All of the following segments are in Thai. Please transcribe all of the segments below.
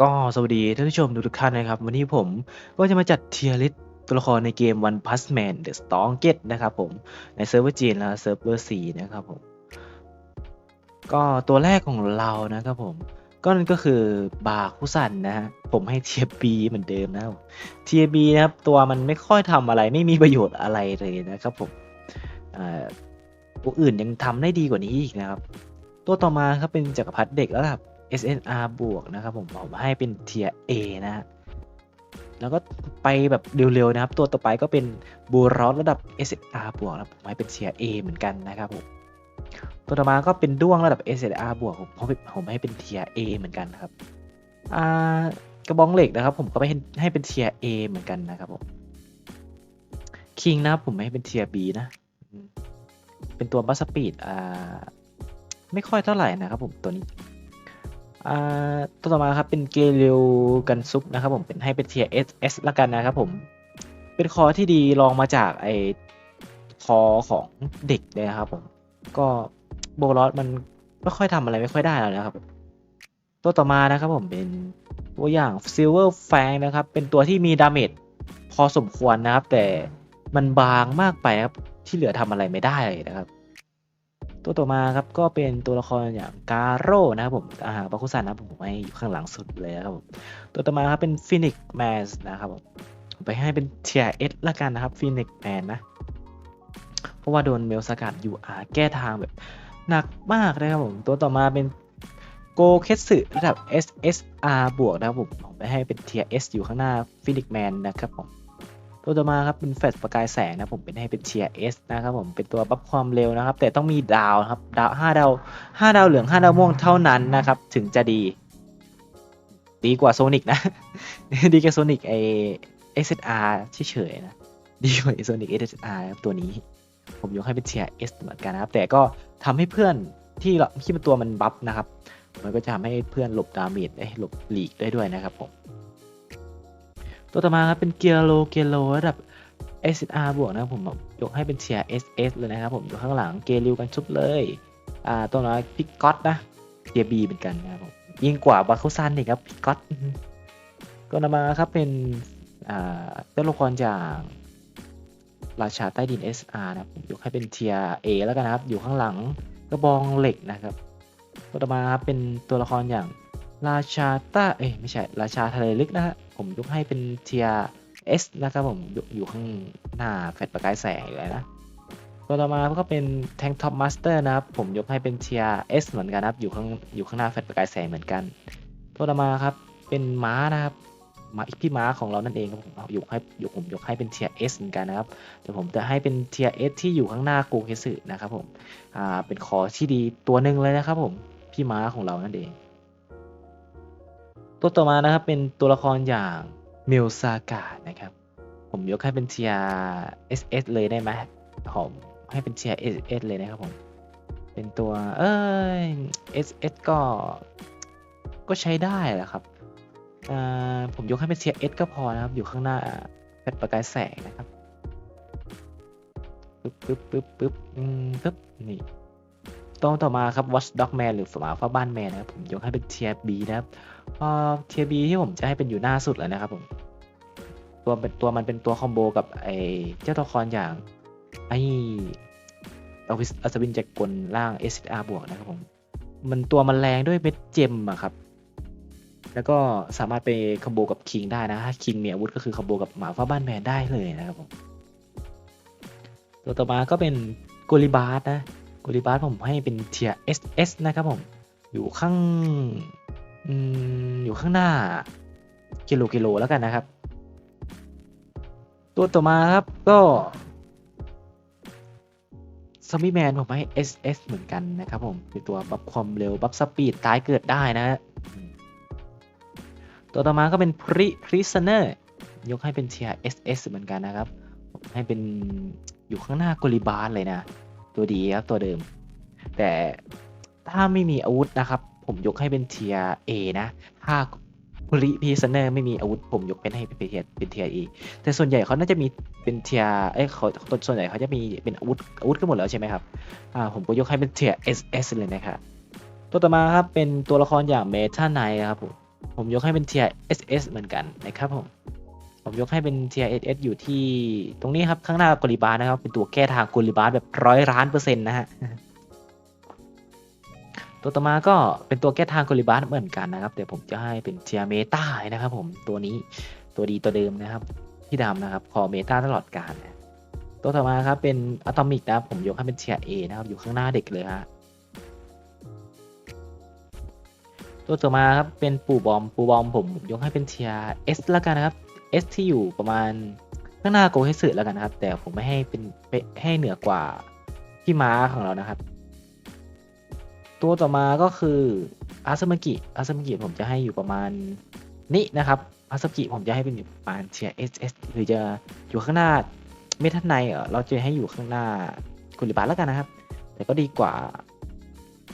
ก็สวัสดีท่านผู้ชมทุกท่านนะครับ วันนี้ผมก็จะมาจัดเทียร์ลิสตัวละครในเกม One Punch Man The Strongest นะครับผมในเซิร์ฟเวอร์จีนและเซิร์ฟเวอร์ซีนะครับผม ก็ตัวแรกของเรานะครับผม ก็นั่นก็คือบาคุซันนะฮะผมให้เทียบีเหมือนเดิมนะเทียบีนะครับ ตัวมันไม่ค่อยทำอะไรไม่มีประโยชน์อะไรเลยนะครับผมอ่าตัวอื่นยังทำได้ดีกว่านี้อีกนะครับ ตัวต่อมาครับเป็นจักรพรรดิเด็กแล้วครับ SNR บวกนะครับผมผมให้เป็นเทีย A นะฮะแล้วก็ไปแบบเร็วๆนะครับ ตัวต่อไปก็เป็นบูรอสระดับ SNR บวกนะผมให้เป็นเทีย A เหมือนกันนะครับผมตัวต่อมาก็เป็นด้วงระดับ SNR บวกผมผมให้เป็นเทีย A เหมือนกันครับอ่ากระบองเหล็กนะครับผมก็ไปให้ให้เป็นเทีย A เหมือนกันนะครับผมคิงนะครับผมให้เป็นเทีย B นะ เป็นตัวบัสสปีดอ่าไม่ค่อยเท่าไหร่นะครับผมตัวนี้ ตัวต่อมาครับเป็นเกเรลกันซุปนะครับผมเป็นให้เป็นเทียเอสเอสละกันนะครับผม เป็นคอที่ดีลองมาจากไอคอของเด็กเลยนะครับผม ก็โบลอสมันไม่ค่อยทำอะไรไม่ค่อยได้แล้วนะครับ ตัวต่อมานะครับผมเป็นตัวอย่างซิลเวอร์แฟงนะครับ เป็นตัวที่มีดาเมจพอสมควรนะครับ แต่มันบางมากไปครับที่เหลือทำอะไรไม่ได้เลยนะครับ ตัวต่อมาครับก็เป็นตัวละครอย่างกาโร่นะครับผมอาหารบาคุซันนะผมให้อยู่ข้างหลังสุดเลยครับผมตัวต่อมาครับเป็นฟินิกแมนนะครับผมผมไปให้เป็นเทียเอสละกันนะครับฟินิกแมนนะ เพราะว่าโดนเมลสกัดอยู่อาแก้ทางแบบหนักมากนะครับผมตัวต่อมาเป็นโกเคสึระดับ SSR บวกนะครับผมผมไปให้เป็นเทีย S อยู่ข้างหน้าฟินิกแมนนะครับผม ตัวต่อมาครับเป็นแฟลชประกายแสงนะผมเป็นให้เป็นเชียร์เอสนะครับผมเป็นตัวบัฟความเร็วนะครับ แต่ต้องมีดาวนะครับดาวห้าดาวห้าดาวเหลืองห้าดาวม่วงเท่านั้นนะครับ ถึงจะดี ดีกว่าโซนิกนะ ดีกว่าโซนิกไอเอสอาร์เฉยๆนะดีกว่าโซนิกเอสอาร์ตัวนี้ ผมยกให้เป็นเชียร์เอสเหมือนกันนะครับ แต่ก็ทำให้เพื่อนที่เราที่มันตัวมันบัฟนะครับ มันก็จะทำให้เพื่อนหลบดาเมจได้หลบหลีกได้ด้วยนะครับผม ตัวต่อมาครับเป็นเกียร์โลเกียร์โลระดับ SR บวกนะครับผมยกให้เป็นเชียร์ SS เลยนะครับผมอยู่ข้างหลังเกลิวกันชุบเลยอ่าตัวน้อยพิกก๊อตนะเกียร์ B เหมือนกันนะครับผมยิ่งกว่าบาคุซันอีกครับพิกก๊อตตัวต่อมาครับเป็นอ่าตัวละครจากราชาใต้ดิน SR นะครับผมยกให้เป็นเทียร์ A แล้วกันนะครับ อยู่ข้างหลังกระบองเหล็กนะครับตัวต่อมาครับเป็นตัวละครอย่าง ราชาต้าเอ้ยไม่ใช่ ราชาทะเลลึกนะฮะ ผมยกให้เป็นเทียเอสนะครับผมอยู่อยู่ข้างหน้าแฟลชประกายแสงเลยนะตัวต่อมาก็เป็นแทงท็อปมาสเตอร์นะครับ ผมยกให้เป็นเทียเอสเหมือนกันนะครับ อยู่ข้างอยู่ข้างหน้าแฟลชประกายแสงเหมือนกัน ตัวต่อมาครับเป็นม้านะครับม้าพี่ม้าของเรานั่นเองครับผมยกให้ยกผมยกให้เป็นเทียเอสเหมือนกันนะครับแต่ผมจะให้เป็นเทียเอสที่อยู่ข้างหน้ากูเคสึนะครับผมอ่าเป็นคอที่ดีตัวหนึ่งเลยนะครับผมพี่ม้าของเรานั่นเอง ตัวต่อมานะครับเป็นตัวละครอย่างมิลซากะนะครับ ผมยกให้เป็นเทีย SS เลยได้ไหมผมให้เป็นเทีย SS เลยนะครับผม เป็นตัวเอ้ย SS ก็ ก็ใช้ได้แหละครับผมยกให้เป็นเทีย S ก็พอนะครับ อยู่ข้างหน้าแฟลชประกายแสงนะครับปึ๊บปึ๊บปึ๊บปึ๊บปึ๊บนี่ ตัวต่อมาครับ Watchdog Man หรือหมาเฝ้าบ้านแมนนะครับ ผมยกให้เป็นเทียบีนะครับเทียบีที่ผมจะให้เป็นอยู่หน้าสุดแล้วนะครับผม ตัวเป็นตัวมันเป็นตัวคอมโบกับไอเจ้าตัวละครอย่างไออวิสอัศวินจากกลล่าง SR บวกนะครับผม มันตัวมันแรงด้วยเม็ดเจมอะครับ แล้วก็สามารถไปคอมโบกับคิงได้นะ ถ้าคิงมีอาวุธก็คือคอมโบกับหมาฝ้าบ้านแมนได้เลยนะครับผม ตัวต่อมาก็เป็นโกลิบาร์นะ กลิบาร์ผมให้เป็นเทีย SS นะครับผม อยู่ข้างอืมอยู่ข้างหน้า กิโลกิโลแล้วกันนะครับ ตัวต่อมาครับก็ซอมบี้แมนผมให้ SS เหมือนกันนะครับผมเป็นตัวบัฟความเร็วบัฟสปีดตายเกิดได้นะฮะตัวต่อมาก็เป็นพริพริซเนอร์ยกให้เป็นเทีย SS เหมือนกันนะครับผมให้เป็นอยู่ข้างหน้าโกลิบาร์เลยนะ ตัวดีครับตัวเดิม แต่ถ้าไม่มีอาวุธนะครับ ผมยกให้เป็นเทียเอนะถ้าพริพีซเนอร์ไม่มีอาวุธผมยกเป็นให้เป็นเทียเป็นเทียเอแต่ส่วนใหญ่เขาน่าจะมีเป็นเทียเอ้ยเขาส่วนใหญ่เขาจะมีเป็นอาวุธอาวุธกันหมดแล้วใช่ไหมครับอ่าผมก็ยกให้เป็นเทียเอสเอสเลยนะครับตัวต่อมาครับเป็นตัวละครอย่างเมทัลไนครับผมผมยกให้เป็นเทีย SS เหมือนกันนะครับผม ผมยกให้เป็นเทีย SS อยู่ที่ตรงนี้ครับ ข้างหน้ากลิบาสนะครับ เป็นตัวแก้ทางกลิบาสแบบร้อยล้านเปอร์เซ็นต์นะฮะตัวต่อมาก็เป็นตัวแก้ทางกลิบาสเหมือนกันนะครับ แต่ผมจะให้เป็นเทียเมตานะครับ ผมตัวนี้ตัวดีตัวเดิมนะครับ ที่ดำนะครับคอเมตาตลอดกาลตัวต่อมาครับเป็นอะตอมิกนะครับผมยกให้เป็นเทียเอนะครับ อยู่ข้างหน้าเด็กเลยฮะตัวต่อมาครับเป็นปูบอมปูบอมผมยกให้เป็นเทียเอสแล้วกันนะครับ เอสที่อยู่ประมาณข้างหน้าโกเฮสึแล้วกันนะครับ แต่ผมไม่ให้เป็นให้เหนือกว่าพี่ม้าของเรานะครับ ตัวต่อมาก็คืออาซามากิอาซามากิผมจะให้อยู่ประมาณนี้นะครับอาซามากิผมจะให้เป็นอยู่ประมาณเทียร์เอสเอสหรือจะอยู่ข้างหน้าเมทันไนเออเราจะให้อยู่ข้างหน้ากุลิบาสแล้วกันนะครับ แต่ก็ดีกว่า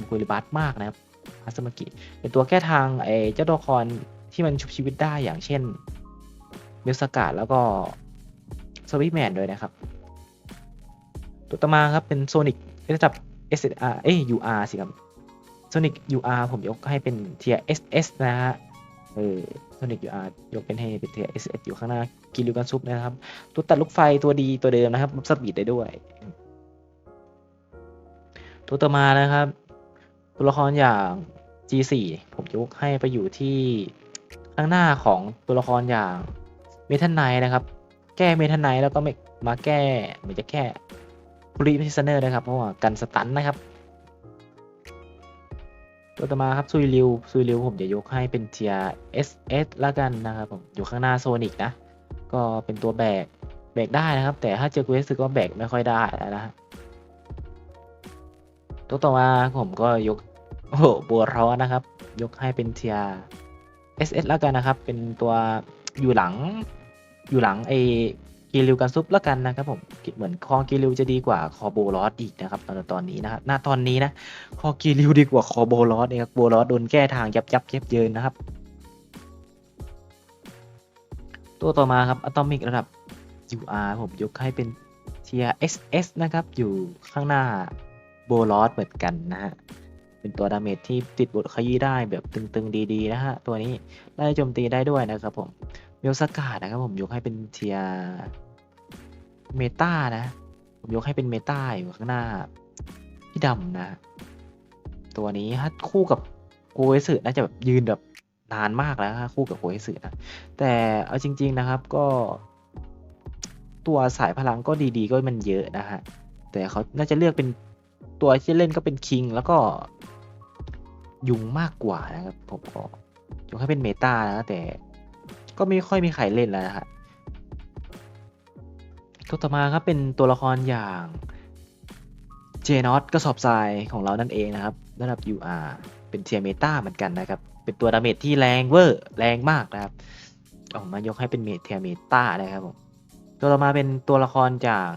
กุลิบาสมากนะครับอาสมากิเป็นตัวแก้ทางไอ้เจ้าตัวละครที่มันชุบชีวิตได้อย่างเช่น มลสกาดแล้วก็สวิตแมนด้วยนะครับ ตัวต่อมาครับเป็นโซนิกระดับ SR เอ้ย UR สิครับโซนิก UR ผมยกให้เป็นเทีย SS นะฮะ เออโซนิก UR ยกเป็นให้เป็นเทีย SS อยู่ข้างหน้า กิลิวกันซุปนะครับ ตัวตัดลูกไฟตัวดีตัวเดิมนะครับสปีดได้ด้วย ตัวต่อมานะครับ ตัวละครอย่าง G4 ผมยกให้ไปอยู่ที่ข้างหน้าของตัวละครอย่าง เมทันไนนะครับ แก้เมทันไนแล้วก็ไม่มาแก้เหมือนจะแก้พรีพิซเนอร์นะครับ เพราะว่ากันสตันนะครับตัวต่อมาครับซุยริวซุยริวผมจะยกให้เป็นเทีย SS แล้วกันนะครับผมอยู่ข้างหน้าโซนิกนะ ก็เป็นตัวแบกแบกได้นะครับ แต่ถ้าเจอกูเอสก็แบกไม่ค่อยได้นะฮะตัวต่อมาผมก็ยกโอ้โหบัวร้อนนะครับ ยกให้เป็นเทีย SS แล้วกันนะครับ เป็นตัวอยู่หลัง อยู่หลังไอ้กีริวกันซุปแล้วกันนะครับผมเหมือนคอกีริวจะดีกว่าคอโบลอสอีกนะครับตอนตอนนี้นะครับณตอนนี้นะคอกีริวดีกว่าคอโบลอสเองครับโบลอสโดนแก้ทางยับยับเย็บเยินนะครับ ตัวต่อมาครับอะตอมิกระดับ UR ผมยกให้เป็นเทีย SS นะครับ อยู่ข้างหน้าโบลอสเหมือนกันนะฮะเป็นตัวดาเมจที่ติดบทขยี้ได้แบบตึงๆดีๆนะฮะตัวนี้ไล่โจมตีได้ด้วยนะครับผม เมลสกาดนะครับผมยกให้เป็นเทียเมตานะ ผมยกให้เป็นเมตาอยู่ข้างหน้า พี่ดำนะ ตัวนี้ถ้าคู่กับโกเอสึน่าจะแบบยืนแบบนานมากแล้วฮะคู่กับโกเอสึนะ แต่เอาจริง ๆนะครับก็ ตัวสายพลังก็ดีๆ ก็มันเยอะนะฮะ แต่เขาน่าจะเลือกเป็นตัวที่เล่นก็เป็นคิงแล้วก็ยุงมากกว่านะครับผมก็ยกให้เป็นเมตานะแต่ ก็ไม่ค่อยมีใครเล่นแล้วนะฮะตัวต่อมาครับเป็นตัวละครอย่างเจนอตกระสอบทรายของเรานั่นเองนะครับระดับ UR เป็นเทียเมตาเหมือนกันนะครับ เป็นตัวดาเมจที่แรงเวอร์แรงมากนะครับออกมายกให้เป็นเมเทียเมตานะครับผมตัวต่อมาเป็นตัวละครจาก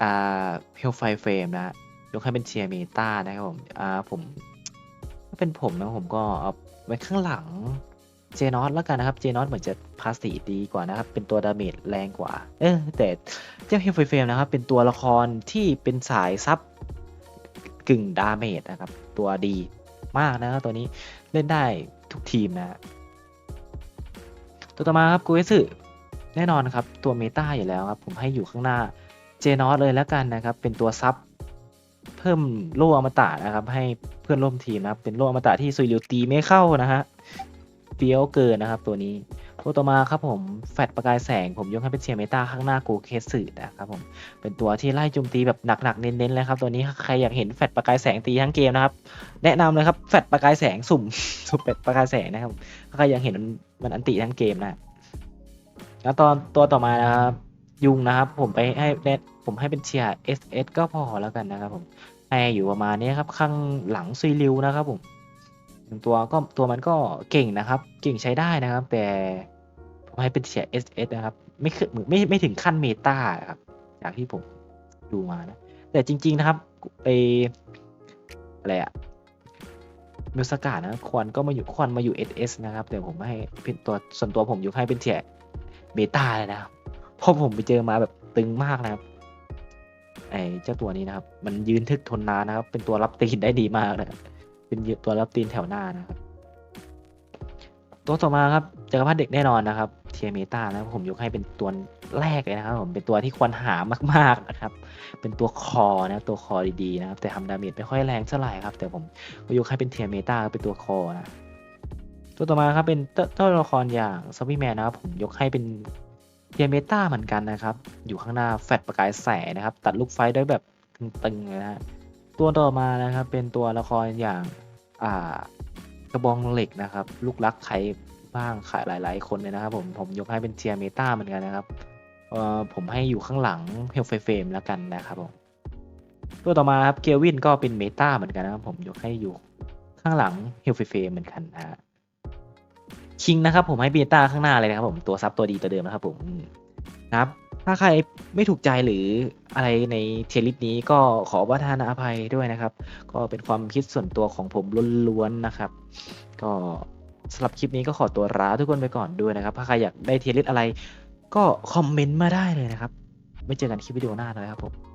อ่าเฮลไฟเฟรมนะยกให้เป็นเชียร์เมตานะครับผมอ่าผมถ้าเป็นผมนะผมก็เอาไว้ข้างหลัง เจนอตแล้วกันนะครับ เจนอตเหมือนจะภาษีดีกว่านะครับ เป็นตัวดาเมจแรงกว่า เออแต่เจ้าเฮลไฟเฟมนะครับ เป็นตัวละครที่เป็นสายซับกึ่งดาเมจนะครับ ตัวดีมากนะครับตัวนี้เล่นได้ทุกทีมนะตัวต่อมาครับกูเอสึแน่นอนครับ ตัวเมตาอยู่แล้วครับ ผมให้อยู่ข้างหน้าเจนอสเลยแล้วกันนะครับ เป็นตัวซับเพิ่มโล่อมตะนะครับ ให้เพื่อนร่วมทีมนะครับ เป็นโล่อมตะที่ซุยริวตีไม่เข้านะฮะ เฟี้ยวเกินนะครับตัวนี้ ตัวต่อมาครับผมแฟดประกายแสงผมยกให้เป็นเชียร์เมตาข้างหน้าโกเคสึนะครับผมเป็นตัวที่ไล่โจมตีแบบหนักๆเน้นๆเลยครับตัวนี้ใครอยากเห็นแฟดประกายแสงตีทั้งเกมนะครับแนะนำเลยครับแฟดประกายแสงสุ่มสุ่มแฟดประกายแสงนะครับใครอยากเห็นมันมันอันติทั้งเกมนะแล้วตอนตัวต่อมานะครับยุงนะครับ ผมไปให้เนผมให้เป็นเชียร์ SS ก็พอแล้วกันนะครับผมให้อยู่ประมาณนี้ครับข้างหลังซุยริวนะครับผม ตัวก็ตัวมันก็เก่งนะครับ เก่งใช้ได้นะครับ แต่ผมให้เป็นเชียร์ SS นะครับ ไม่คือไม่ไม่ถึงขั้นเมตาครับ จากที่ผมดูมานะ แต่จริง ๆนะครับไออะไรอะมิสกาดนะควันก็มาอยู่ควันมาอยู่ SS นะครับ แต่ผมให้เป็นตัวส่วนตัวผมอยกให้เป็นเทียเบต้าเลยนะครับเพราะผมไปเจอมาแบบตึงมากนะครับไอ้เจ้าตัวนี้นะครับ มันยืนทึกทนนานนะครับ เป็นตัวรับตีนได้ดีมากนะครับ เป็นตัวรับตีนแถวหน้านะครับ ตัวต่อมาครับจักรพรรดิเด็กแน่นอนนะครับเทียเมตานะผมยกให้เป็นตัวแรกเลยนะครับ ผมเป็นตัวที่ควรหามาก ๆนะครับ เป็นตัวคอนะตัวคอดีๆนะครับ แต่ทำดาเมจไม่ค่อยแรงเท่าไหร่ครับ แต่ผมก็ยกให้เป็นเทียเมตาเป็นตัวคอนะตัวต่อมาครับเป็นเตตัวละครอย่างซอมบี้แมนนะครับผมยกให้เป็นเทียเมตาเหมือนกันนะครับ อยู่ข้างหน้าแฟดประกายแสงนะครับ ตัดลูกไฟได้แบบตึงๆนะฮะ ตัวต่อมานะครับ เป็นตัวละครอย่างอ่ากระบองเหล็กนะครับ ลูกรักใครบ้างขายหลาย ๆ คนเลยนะครับผมผมยกให้เป็นเทียเมตาเหมือนกันนะครับเอ่อผมให้อยู่ข้างหลังเฮลไฟเฟมแล้วกันนะครับผมตัวต่อมาครับเกวินก็เป็นเมตาเหมือนกันนะครับผมยกให้อยู่ข้างหลังเฮลไฟเฟมเหมือนกันนะฮะคิงนะครับผมให้เบต้าข้างหน้าเลยนะครับผมตัวซับตัวดีตัวเดิมนะครับผมอืมนะครับ ถ้าใครไม่ถูกใจหรืออะไรในเทลิสนี้ก็ขอประทานอภัยด้วยนะครับ ก็เป็นความคิดส่วนตัวของผมล้วนๆนะครับ ก็สำหรับคลิปนี้ก็ขอตัวลาทุกคนไปก่อนด้วยนะครับ ถ้าใครอยากได้เทลิสอะไร ก็คอมเมนต์มาได้เลยนะครับ ไม่เจอกันคลิปวิดีโอหน้าเลยครับผม